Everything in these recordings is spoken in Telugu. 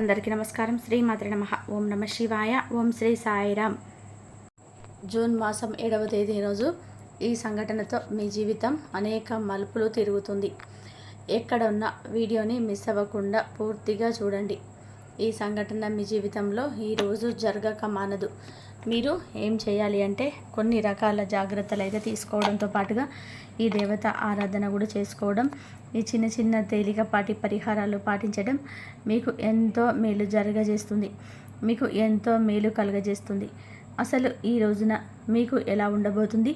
అందరికీ నమస్కారం. శ్రీ మాత్ర నమ. ఓం నమ శివాయ. ఓం శ్రీ సాయిరామ్ జూన్ మాసం ఏడవ తేదీ రోజు ఈ సంఘటనతో మీ జీవితం అనేక మలుపులు తిరుగుతుంది. ఎక్కడ ఉన్న వీడియోని మిస్ అవ్వకుండా పూర్తిగా చూడండి. ఈ సంఘటన మీ జీవితంలో ఈరోజు జరగక మానదు. మీరు ఏం చేయాలి అంటే కొన్ని రకాల జాగ్రత్తలు అయితే తీసుకోవడంతో పాటుగా ఈ దేవత ఆరాధన కూడా చేసుకోవడం ఈ చిన్న చిన్న తేలికపాటి పరిహారాలు పాటించడం మీకు ఎంతో మేలు జరగజేస్తుంది. మీకు ఎంతో మేలు కలుగజేస్తుంది. అసలు ఈ రోజున మీకు ఎలా ఉండబోతుంది?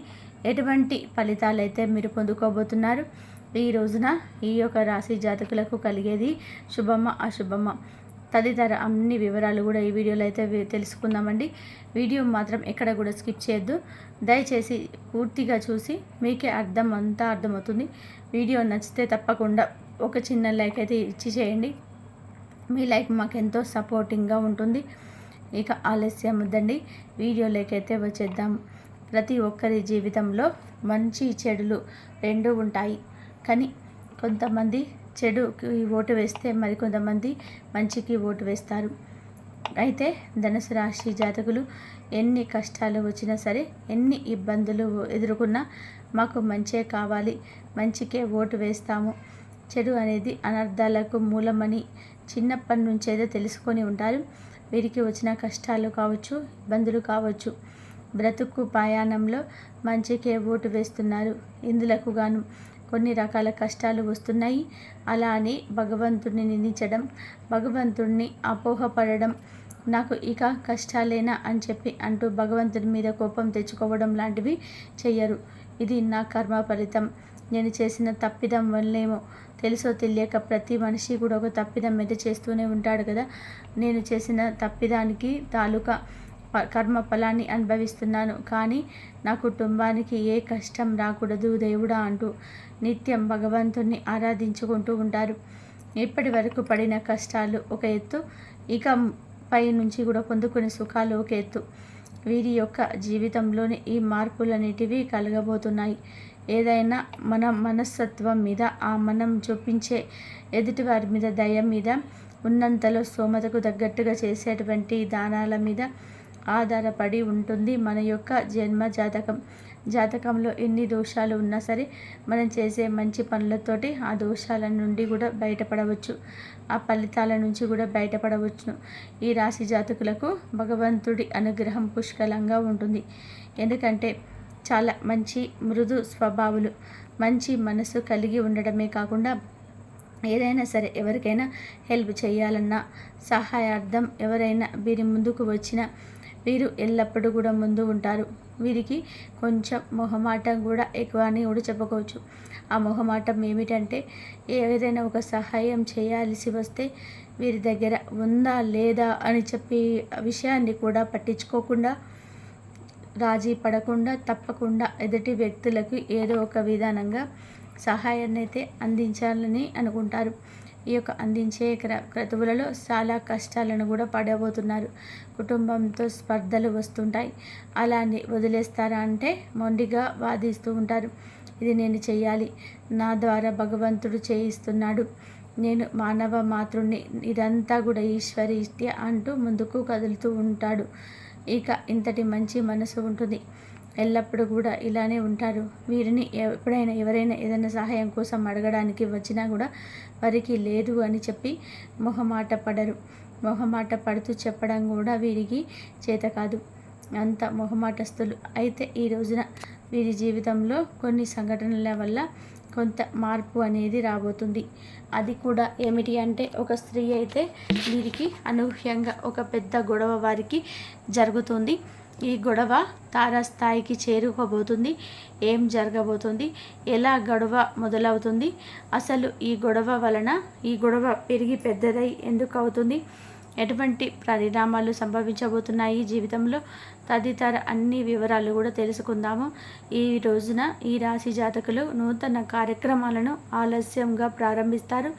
ఎటువంటి ఫలితాలు అయితే మీరు పొందుకోబోతున్నారు? ఈ రోజున ఈ యొక్క రాశి జాతకులకు కలిగేది శుభమ అశుభమ? తదితర అన్ని వివరాలు కూడా ఈ వీడియోలో అయితే తెలుసుకుందామండి. వీడియో మాత్రం ఎక్కడ కూడా స్కిప్ చేయొద్దు. దయచేసి పూర్తిగా చూసి మీకే అర్థం అంతా అర్థమవుతుంది. వీడియో నచ్చితే తప్పకుండా ఒక చిన్న లైక్ అయితే ఇచ్చి చేయండి. మీ లైక్ మాకు ఎంతో సపోర్టింగ్గా ఉంటుంది. ఇక ఆలస్యం వద్దండి. వీడియోలోకైతే వచ్చేద్దాం. ప్రతి ఒక్కరి జీవితంలో మంచి చెడులు రెండు ఉంటాయి. కానీ కొంతమంది చెడుకి ఓటు వేస్తే మరికొంతమంది మంచికి ఓటు వేస్తారు. అయితే ధనుసు రాశి జాతకులు ఎన్ని కష్టాలు వచ్చినా సరే ఎన్ని ఇబ్బందులు ఎదుర్కొన్నా మాకు మంచే కావాలి మంచికే ఓటు వేస్తాము. చెడు అనేది అనర్థాలకు మూలమని చిన్నప్పటి నుంచేదో తెలుసుకొని ఉంటారు. వీరికి వచ్చిన కష్టాలు కావచ్చు ఇబ్బందులు కావచ్చు. బ్రతుకు ప్రయాణంలో మంచికే ఓటు వేస్తున్నారు. ఇందులకు గాను కొన్ని రకాల కష్టాలు వస్తున్నాయి. అలా అని భగవంతుడిని నిందించడం భగవంతుడిని అపోహపడడం నాకు ఇక కష్టాలేనా అని చెప్పి అంటూ భగవంతుడి మీద కోపం తెచ్చుకోవడం లాంటివి చెయ్యరు. ఇది నా కర్మ ఫలితం. నేను చేసిన తప్పిదం వల్లేమో తెలుసో తెలియక ప్రతి మనిషి కూడా ఒక తప్పిదం మీద చేస్తూనే ఉంటాడు కదా. నేను చేసిన తప్పిదానికి తాలూకా కర్మ ఫలాన్ని అనుభవిస్తున్నాను. కానీ నా కుటుంబానికి ఏ కష్టం రాకూడదు దేవుడా అంటూ నిత్యం భగవంతుణ్ణి ఆరాధించుకుంటూ ఉంటారు. ఇప్పటి వరకు పడిన కష్టాలు ఒక ఎత్తు ఇక పై నుంచి కూడా పొందుకునే సుఖాలు ఒక ఎత్తు. వీరి యొక్క జీవితంలోని ఈ మార్పులన్నిటివి కలగబోతున్నాయి. ఏదైనా మన మనస్తత్వం మీద ఆ మనం చూపించే ఎదుటివారి మీద దయ మీద ఉన్నంతలో స్తోమతకు తగ్గట్టుగా చేసేటువంటి దానాల మీద ఆధారపడి ఉంటుంది మన యొక్క జన్మ జాతకం. జాతకంలో ఎన్ని దోషాలు ఉన్నా సరే మనం చేసే మంచి పనులతోటి ఆ దోషాల నుండి కూడా బయటపడవచ్చు. ఆ ఫలితాల నుంచి కూడా బయటపడవచ్చును ఈ రాశి జాతకులకు భగవంతుడి అనుగ్రహం పుష్కలంగా ఉంటుంది. ఎందుకంటే చాలా మంచి మృదు స్వభావులు మంచి మనసు కలిగి ఉండడమే కాకుండా ఏదైనా సరే ఎవరికైనా హెల్ప్ చేయాలన్నా సహాయార్థం ఎవరైనా వీరి ముందుకు వచ్చినా వీరు ఎల్లప్పుడూ కూడా ముందు ఉంటారు. వీరికి కొంచెం మొహమాటం కూడా ఎక్కువ అని కూడా చెప్పుకోవచ్చు ఆ మొహమాటం ఏమిటంటే ఏదైనా ఒక సహాయం చేయాల్సి వస్తే వీరి దగ్గర ఉందా లేదా అని చెప్పి విషయాన్ని కూడా పట్టించుకోకుండా రాజీ పడకుండా తప్పకుండా ఎదుటి వ్యక్తులకు ఏదో ఒక విధానంగా సహాయాన్ని అయితే అందించాలని అనుకుంటారు. ఈ యొక్క అందించే క్రతువులలో చాలా కష్టాలను కూడా పడబోతున్నారు. కుటుంబంతో స్పర్ధలు వస్తుంటాయి. అలానే వదిలేస్తారా అంటే మొండిగా వాదిస్తూ ఉంటారు. ఇది నేను చేయాలి నా ద్వారా భగవంతుడు చేయిస్తున్నాడు. నేను మానవ మాతృని ఇదంతా కూడా ఈశ్వరి అంటూ ముందుకు కదులుతూ ఉంటాడు. ఇక ఇంతటి మంచి మనసు ఉంటుంది. ఎల్లప్పుడూ కూడా ఇలానే ఉంటారు. వీరిని ఎప్పుడైనా ఎవరైనా ఏదైనా సహాయం కోసం అడగడానికి వచ్చినా కూడా వారికి లేదు అని చెప్పి మొహమాట పడరు. మొహమాట పడుతూ చెప్పడం కూడా వీరికి చేత కాదు. అంత మొహమాటస్తులు అయితే ఈ రోజున వీరి జీవితంలో కొన్ని సంఘటనల వల్ల కొంత మార్పు అనేది రాబోతుంది. అది కూడా ఏమిటి అంటే ఒక స్త్రీ అయితే వీరికి అనూహ్యంగా ఒక పెద్ద గొడవ వారికి జరుగుతుంది. ఈ గొడవ తారాస్థాయికి చేరుకోబోతుంది. ఏం జరగబోతుంది? ఎలా గొడవ మొదలవుతుంది? అసలు ఈ గొడవ వలన ఈ గొడవ పెరిగి పెద్దదై ఎందుకు అవుతుంది ఎటువంటి పరిణామాలు సంభవించబోతున్నాయి జీవితంలో? తదితర అన్ని వివరాలు కూడా తెలుసుకుందాము. ఈ రోజున ఈ రాశి జాతకులు నూతన కార్యక్రమాలను ఆలస్యంగా ప్రారంభిస్తారు.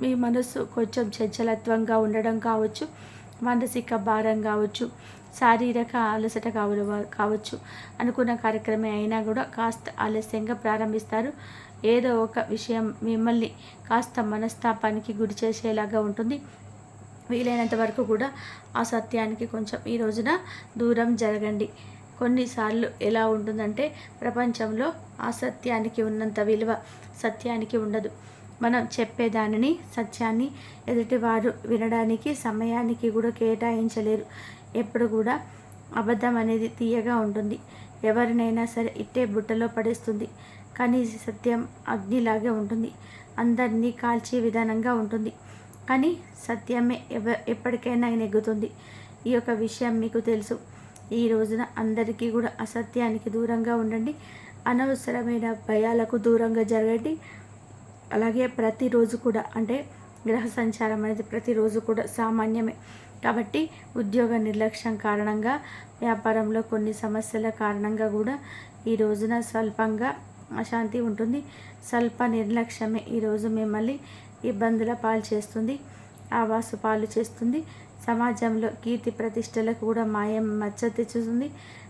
మీ మనసు కొంచెం చంచలత్వంగా ఉండడం కావచ్చు మానసిక భారం కావచ్చు. శారీరక అలసట కావ కావచ్చు. అనుకున్న కార్యక్రమే అయినా కూడా కాస్త ఆలస్యంగా ప్రారంభిస్తారు. ఏదో ఒక విషయం మిమ్మల్ని కాస్త మనస్తాపానికి గురి చేసేలాగా ఉంటుంది. వీలైనంత వరకు కూడా ఆ సత్యానికి కొంచెం ఈ రోజున దూరం జరగండి. కొన్నిసార్లు ఎలా ఉంటుందంటే ప్రపంచంలో అసత్యానికి ఉన్నంత విలువ సత్యానికి ఉండదు. మనం చెప్పేదానిని సత్యాన్ని ఎదుటివారు వినడానికి సమయానికి కూడా కేటాయించలేరు. ఎప్పుడు కూడా అబద్ధం అనేది తీయగా ఉంటుంది. ఎవరినైనా సరే ఇట్టే బుట్టలో పడేస్తుంది. కానీ సత్యం అగ్నిలాగే ఉంటుంది. అందరినీ కాల్చే విధానంగా ఉంటుంది. కానీ సత్యమే ఎవ ఎప్పటికైనా నెగ్గుతుంది. ఈ యొక్క విషయం మీకు తెలుసు. ఈ రోజున అందరికీ కూడా అసత్యానికి దూరంగా ఉండండి. అనవసరమైన భయాలకు దూరంగా జరగండి. అలాగే ప్రతిరోజు కూడా అంటే గ్రహ సంచారం అనేది ప్రతిరోజు కూడా సామాన్యమే. కాబట్టి ఉద్యోగ నిర్లక్ష్యం కారణంగా వ్యాపారంలో కొన్ని సమస్యల కారణంగా కూడా ఈ రోజున స్వల్పంగా అశాంతి ఉంటుంది. స్వల్ప నిర్లక్ష్యమే ఈరోజు మిమ్మల్ని ఇబ్బందుల పాలు చేస్తుంది ఆవాసు పాలు చేస్తుంది. సమాజంలో కీర్తి ప్రతిష్టలకు కూడా మాయం మచ్చ తెచ్చుతుంది.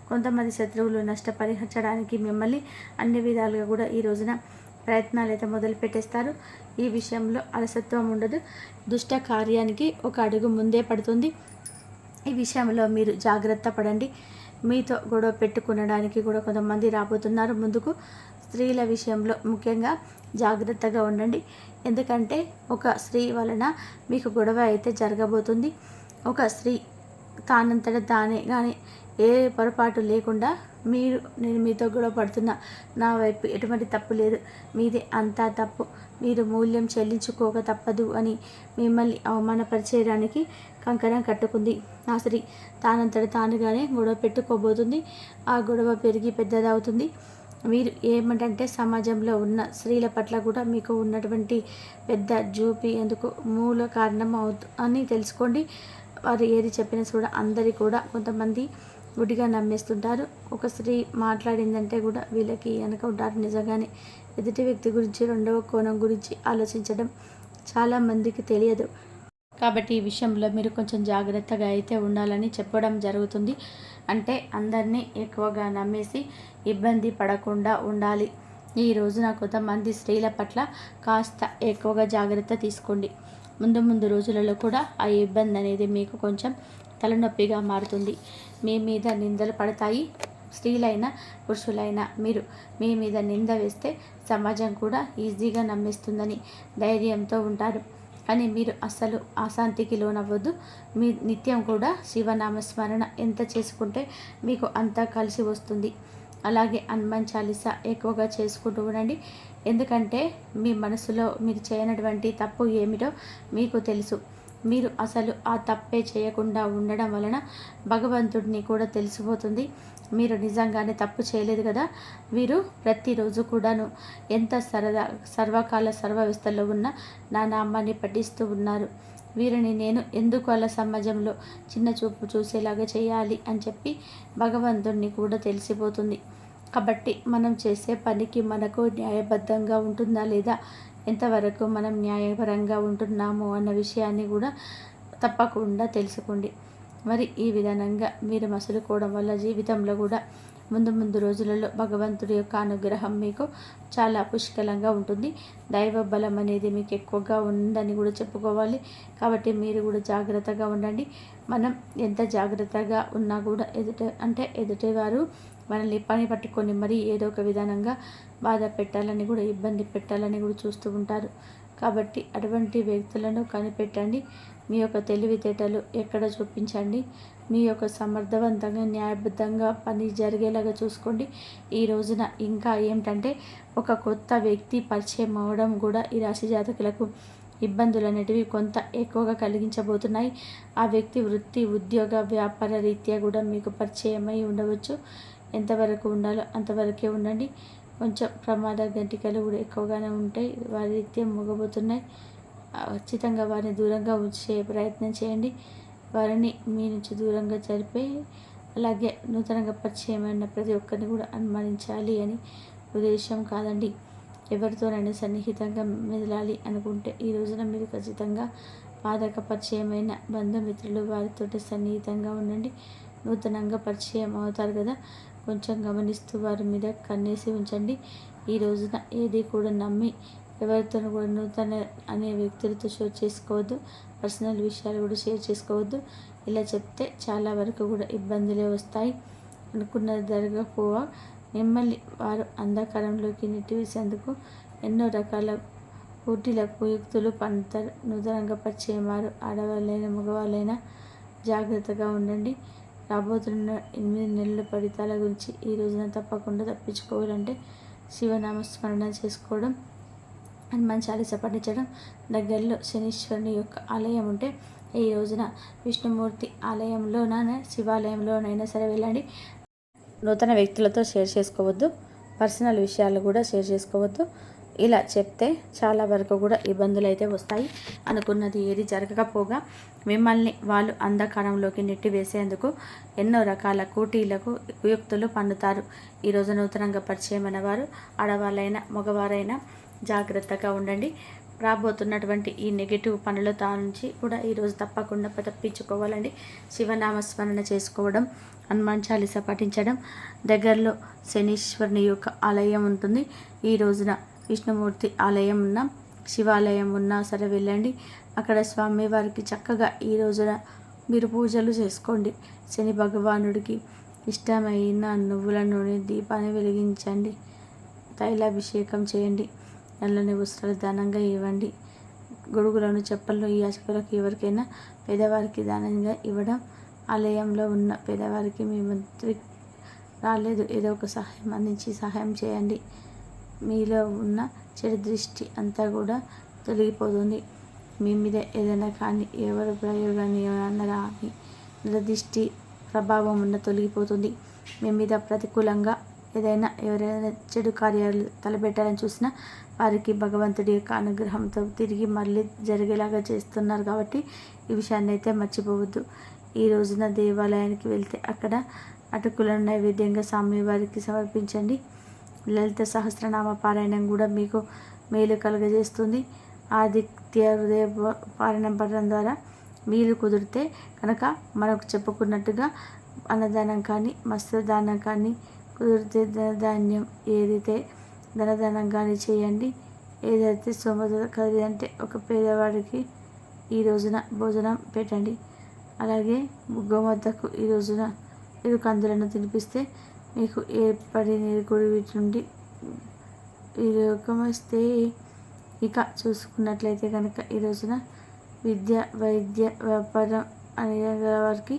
కొంతమంది శత్రువులు నష్టపరిహరించడానికి మిమ్మల్ని అన్ని విధాలుగా కూడా ఈ రోజున ప్రయత్నాలు అయితే మొదలుపెట్టేస్తారు. ఈ విషయంలో అలసత్వం ఉండదు. దుష్ట కార్యానికి ఒక అడుగు ముందే పడుతుంది. ఈ విషయంలో మీరు జాగ్రత్త పడండి. మీతో గొడవ పెట్టుకునడానికి కూడా కొంతమంది రాబోతున్నారు. ముందుకు స్త్రీల విషయంలో ముఖ్యంగా జాగ్రత్తగా ఉండండి. ఎందుకంటే ఒక స్త్రీ వలన మీకు గొడవ అయితే జరగబోతుంది. ఒక స్త్రీ తానంతట తానే కానీ ఏ పొరపాటు లేకుండా మీరు నేను మీతో గొడవ పడుతున్నా. నా వైపు ఎటువంటి తప్పు లేదు. మీదే అంతా తప్పు. మీరు మూల్యం చెల్లించుకోక తప్పదు అని మిమ్మల్ని అవమానపరిచేయడానికి కంకణం కట్టుకుంది ఆ స్త్రీ తానంతట తానుగానే గొడవ పెట్టుకోబోతుంది. ఆ గొడవ పెరిగి పెద్దదవుతుంది. మీరు ఏమంటే సమాజంలో ఉన్న స్త్రీల పట్ల కూడా మీకు ఉన్నటువంటి పెద్ద జూపి ఎందుకు మూల కారణం అవుతు అని తెలుసుకోండి. వారు ఏది చెప్పినా కూడా అందరి కూడా కొంతమంది గుడిగా నమ్మేస్తుంటారు. ఒక స్త్రీ మాట్లాడిందంటే కూడా వీళ్ళకి వెనక ఉంటారు. నిజంగానే ఎదుటి వ్యక్తి గురించి రెండవ కోణం గురించి ఆలోచించడం చాలామందికి తెలియదు. కాబట్టి ఈ విషయంలో మీరు కొంచెం జాగ్రత్తగా అయితే ఉండాలని చెప్పడం జరుగుతుంది. అంటే అందరినీ ఎక్కువగా నమ్మేసి ఇబ్బంది పడకుండా ఉండాలి. ఈ రోజున కొంతమంది స్త్రీల పట్ల కాస్త ఎక్కువగా జాగ్రత్త తీసుకోండి. ముందు ముందు రోజులలో కూడా ఆ ఇబ్బంది అనేది మీకు కొంచెం తలనొప్పిగా మారుతుంది. మీ మీద నిందలు పడతాయి. స్త్రీలైనా పురుషులైనా మీరు మీ మీద నింద వేస్తే సమాజం కూడా ఈజీగా నమ్మిస్తుందని ధైర్యంతో ఉంటారు. అని మీరు అస్సలు అశాంతికి లోనవ్వద్దు. మీ నిత్యం కూడా శివనామస్మరణ ఎంత చేసుకుంటే మీకు అంతా కలిసి వస్తుంది. అలాగే హనుమాన్ చాలీసా ఎక్కువగా చేసుకుంటూ ఉండండి. ఎందుకంటే మీ మనసులో మీరు చేయనటువంటి తప్పు ఏమిటో మీకు తెలుసు. మీరు అసలు ఆ తప్పే చేయకుండా ఉండడం వలన భగవంతుడిని కూడా తెలిసిపోతుంది. మీరు నిజంగానే తప్పు చేయలేదు కదా. వీరు ప్రతిరోజు కూడాను ఎంత సరదా సర్వకాల సర్వవ్యవస్థలో ఉన్న నా నామాన్ని పఠిస్తూ ఉన్నారు. వీరిని నేను ఎందుకు అలా సమాజంలో చిన్న చూపు చూసేలాగా చేయాలి అని చెప్పి భగవంతుడిని కూడా తెలిసిపోతుంది. కాబట్టి మనం చేసే పనికి మనకు న్యాయబద్ధంగా ఉంటుందా లేదా? ఎంతవరకు మనం న్యాయపరంగా ఉంటున్నాము అన్న విషయాన్ని కూడా తప్పకుండా తెలుసుకోండి మరి ఈ విధానంగా మీరు మసులుకోవడం వల్ల జీవితంలో కూడా ముందు ముందు రోజులలో భగవంతుడి యొక్క అనుగ్రహం మీకు చాలా పుష్కలంగా ఉంటుంది. దైవ బలం అనేది మీకు ఎక్కువగా ఉందని కూడా చెప్పుకోవాలి. కాబట్టి మీరు కూడా జాగ్రత్తగా ఉండండి. మనం ఎంత జాగ్రత్తగా ఉన్నా కూడా ఎదుట అంటే ఎదుటివారు మనల్ని పని పట్టుకొని మరీ ఏదో ఒక విధానంగా బాధ పెట్టాలని కూడా ఇబ్బంది పెట్టాలని కూడా చూస్తూ ఉంటారు. కాబట్టి అటువంటి వ్యక్తులను కనిపెట్టండి. మీ యొక్క తెలివితేటలు ఎక్కడ చూపించండి? మీ యొక్క సమర్థవంతంగా న్యాయబద్ధంగా పని జరిగేలాగా చూసుకోండి. ఈ రోజున ఇంకా ఏమిటంటే ఒక కొత్త వ్యక్తి పరిచయం అవ్వడం కూడా ఈ రాశి జాతకులకు ఇబ్బందులు అనేటివి కొంత ఎక్కువగా కలిగించబోతున్నాయి. ఆ వ్యక్తి వృత్తి ఉద్యోగ వ్యాపార రీత్యా కూడా మీకు పరిచయమై ఉండవచ్చు. ఎంతవరకు ఉండాలో అంతవరకే ఉండండి. కొంచెం ప్రమాద గంటికలు కూడా ఎక్కువగానే ఉంటాయి. వారి రీత్యం మొగబోతున్నాయి. ఖచ్చితంగా వారిని దూరంగా ఉంచే ప్రయత్నం చేయండి. వారిని మీ నుంచి దూరంగా జరిపే అలాగే నూతనంగా పరిచయమైన ప్రతి ఒక్కరిని కూడా అనుమానించాలి అని ఉద్దేశం కాదండి. ఎవరితోనైనా సన్నిహితంగా మెదలాలి అనుకుంటే ఈ రోజున మీరు ఖచ్చితంగా పాదక పరిచయమైన బంధుమిత్రులు వారితో సన్నిహితంగా ఉండండి. నూతనంగా పరిచయం అవుతారు కదా. కొంచెం గమనిస్తూ వారి మీద కన్నేసి ఉంచండి. ఈ రోజున ఏది కూడా నమ్మి ఎవరితో కూడా నూతన అనే వ్యక్తులతో షేర్ చేసుకోవద్దు. పర్సనల్ విషయాలు కూడా షేర్ చేసుకోవద్దు. ఇలా చెప్తే చాలా వరకు కూడా ఇబ్బందులే వస్తాయి. అనుకున్నది జరగకపోవా మిమ్మల్ని వారు అంధకారంలోకి నెట్టివేసేందుకు ఎన్నో రకాల పోటీలకు యుక్తులు పంత నూతనంగా పరిచయం వారు ఆడవాళ్ళైనా మగవాళ్ళైనా జాగ్రత్తగా ఉండండి. రాబోతున్న ఎనిమిది నెలల ఫలితాల గురించి ఈ రోజున తప్పకుండా తప్పించుకోవాలంటే శివనామస్మరణ చేసుకోవడం హనుమాన్ చాలీస పఠించడం దగ్గరలో శనీశ్వరుని యొక్క ఆలయం ఉంటే ఈ రోజున విష్ణుమూర్తి ఆలయంలోనైనా శివాలయంలోనైనా సరే వెళ్ళండి. నూతన వ్యక్తులతో షేర్ చేసుకోవద్దు. పర్సనల్ విషయాలు కూడా షేర్ చేసుకోవద్దు. ఇలా చెప్తే చాలా వరకు కూడా ఇబ్బందులు అయితే వస్తాయి. అనుకున్నది ఏది జరగకపోగా మిమ్మల్ని వాళ్ళు అంధకారంలోకి నెట్టివేసేందుకు ఎన్నో రకాల కూటీలకు యుక్తులు పండుతారు ఈరోజు నూతనంగా పరిచయమైన వారు ఆడవాళ్ళైనా మగవారైనా జాగ్రత్తగా ఉండండి. రాబోతున్నటువంటి ఈ నెగిటివ్ పనుల నుంచి కూడా ఈరోజు తప్పకుండా తప్పించుకోవాలండి. శివనామస్మరణ చేసుకోవడం హనుమాన్ చాలీస పఠించడం దగ్గరలో శనీశ్వరుని యొక్క ఆలయం ఉంటుంది. ఈ రోజున విష్ణుమూర్తి ఆలయం ఉన్న శివాలయం ఉన్నా సరే వెళ్ళండి. అక్కడ స్వామివారికి చక్కగా ఈ రోజున మీరు పూజలు చేసుకోండి. శని భగవానుడికి ఇష్టమైన నువ్వుల నూనె దీపాన్ని వెలిగించండి. తైలాభిషేకం చేయండి. నల్లని వస్త్రాలు దానంగా ఇవ్వండి. గొడుగులను చెప్పలను ఈ అశకులకు ఎవరికైనా పేదవారికి దానంగా ఇవ్వడం. ఆలయంలో ఉన్న పేదవారికి మీ మంత్రి రాలేదు. ఏదో ఒక సహాయం అందించి సహాయం చేయండి. మీలో ఉన్న చెడు దృష్టి అంతా కూడా తొలగిపోతుంది. మీ మీద ఏదైనా కానీ ఎవరు ప్రయోగాన్ని అన్నరా కానీ దృష్టి ప్రభావం ఉన్న తొలగిపోతుంది. మీ మీద ప్రతికూలంగా ఏదైనా ఎవరైనా చెడు కార్యాలు తలపెట్టాలని చూసినా వారికి భగవంతుడి యొక్క అనుగ్రహంతో తిరిగి మళ్ళీ జరిగేలాగా చేస్తున్నారు కాబట్టి ఈ విషయాన్ని అయితే మర్చిపోవద్దు. ఈ రోజున దేవాలయానికి వెళ్తే అక్కడ అటుకులను నైవేద్యంగా స్వామివారికి సమర్పించండి. లలిత సహస్రనామ పారాయణం కూడా మీకు మేలు కలుగజేస్తుంది. ఆదిత్య హృదయ పారాయణం పడడం ద్వారా వీలు కుదిరితే కనుక మనకు చెప్పుకున్నట్టుగా అన్నదానం కానీ మత్స్యదానం కానీ కుదిరితే ధనధాన్యం ఏదైతే ధనదానం కానీ చేయండి. ఏదైతే సోమత కది అంటే ఒక పేదవాడికి ఈ రోజున భోజనం పెట్టండి. అలాగే గోమాతకు ఈ రోజున ఇరు కందులను తినిపిస్తే మీకు ఏర్పడి గుడి వీటి నుండి ఈ రోగం వస్తే ఇక చూసుకున్నట్లయితే కనుక ఈ రోజున విద్య వైద్య వ్యాపారం అనే వారికి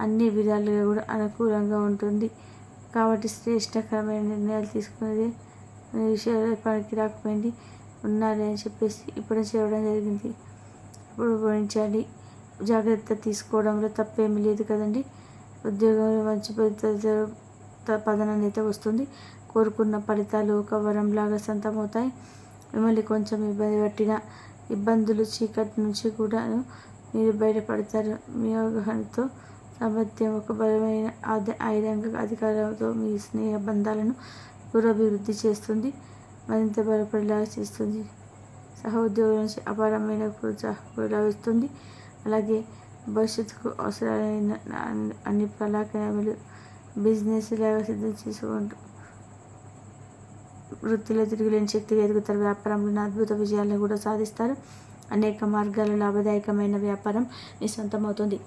అన్ని విధాలుగా కూడా అనుకూలంగా ఉంటుంది. కాబట్టి శ్రేష్టకరమైన నిర్ణయాలు తీసుకునేది విషయాలు పనికి రాకపోయింది. ఉన్నారు అని చెప్పేసి ఇప్పుడు చేయడం జరిగింది. ఇప్పుడు భరించాలి జాగ్రత్త తీసుకోవడంలో తప్పేమీ లేదు కదండి. ఉద్యోగంలో మంచి పదనాన్ని అయితే వస్తుంది. కోరుకున్న ఫలితాలు ఒక వరంలాగా సొంతమవుతాయి. మిమ్మల్ని కొంచెం ఇబ్బంది పట్టిన ఇబ్బందులు చీకటి నుంచి కూడా మీరు బయటపడతారు. మీ అవగాహనతో సామర్థ్యం ఒక బలమైన ఆయుధంగా అధికారంతో మీ స్నేహ బంధాలను పురోభివృద్ధి చేస్తుంది. మరింత బలపడేలాగా చేస్తుంది. సహోద్యోగుల నుంచి అపారమైన ప్రోత్సాహం లభిస్తుంది. అలాగే భవిష్యత్తుకు అవసరమైన అన్ని పలాకనములు బిజినెస్ సిద్ధం చేసుకుంటూ వృత్తిలో తిరుగులేని శక్తిగా ఎదుగుతారు. వ్యాపారంలో అద్భుత విజయాలను కూడా సాధిస్తారు. అనేక మార్గాలు లాభదాయకమైన వ్యాపారం మీ సొంతమవుతుంది.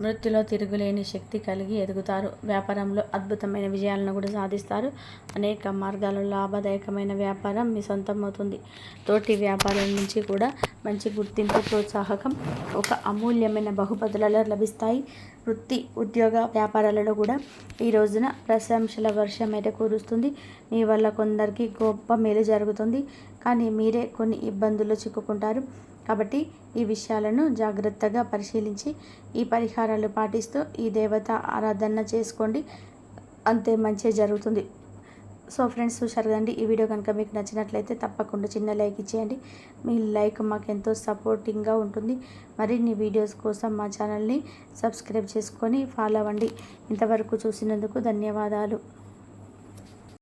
వృత్తిలో తిరుగులేని శక్తి కలిగి ఎదుగుతారు. వ్యాపారంలో అద్భుతమైన విజయాలను కూడా సాధిస్తారు. అనేక మార్గాలు లాభదాయకమైన వ్యాపారం మీ సొంతమవుతుంది. తోటి వ్యాపారం నుంచి కూడా మంచి గుర్తింపు ప్రోత్సాహకం ఒక అమూల్యమైన బహుపదులలో లభిస్తాయి. వృత్తి ఉద్యోగ వ్యాపారాలలో కూడా ఈ రోజున ప్రశంసల వర్షం అయితే కురుస్తుంది. మీ వల్ల కొందరికి గొప్ప మేలు జరుగుతుంది. కానీ మీరే కొన్ని ఇబ్బందుల్లో చిక్కుకుంటారు. కాబట్టి ఈ విషయాలను జాగ్రత్తగా పరిశీలించి ఈ పరిహారాలు పాటిస్తూ ఈ దేవత ఆరాధన చేసుకోండి. అంతే మంచి జరుగుతుంది. సో ఫ్రెండ్స్ చూశారు కదండి ఈ వీడియో కనుక మీకు నచ్చినట్లయితే తప్పకుండా చిన్న లైక్ ఇచ్చేయండి. మీ లైక్ మాకు ఎంతో సపోర్టింగ్గా ఉంటుంది. మరిన్ని వీడియోస్ కోసం మా ఛానల్ని సబ్స్క్రైబ్ చేసుకొని ఫాలో అవ్వండి. ఇంతవరకు చూసినందుకు ధన్యవాదాలు.